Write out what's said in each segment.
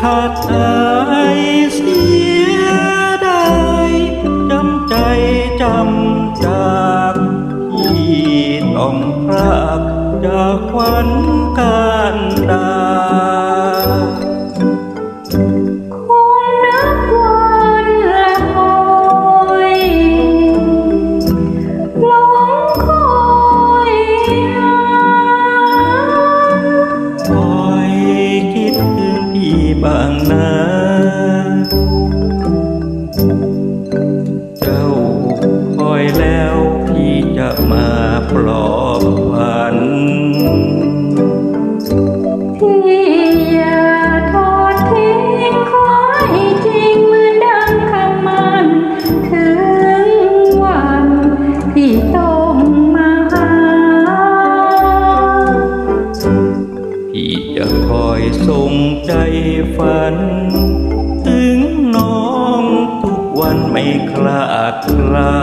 ขาดใจ บางนะเจ้าคอยแล้วพี่จะมาปลอบ ฝัน ถึงน้องทุกวันไม่คลาดคลา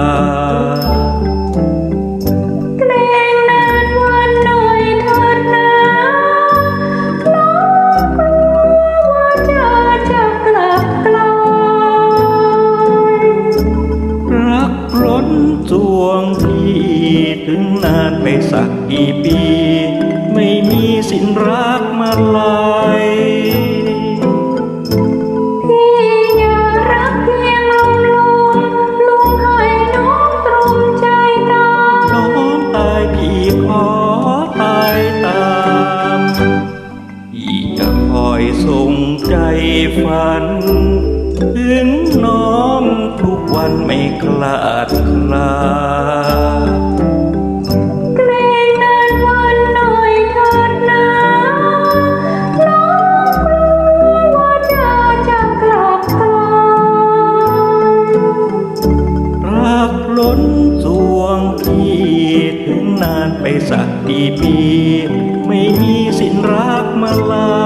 เกรงนานวันหน่อยเถิดนะน้องกลัวว่าจะจะกลับกลายรักร้นจวงพี่ถึงนานไปสักกี่ปี ไม่มีสินรักมาลาย ฝัน ถึงน้องทุกวันไม่คลาดคลาเกรงนานวันหน่อยเถิดนะน้องรู้ว่าจะจากลาไปรักล้นสวงพี่ถึงนานไปสักกี่ปี ไม่มีสินรักมาลา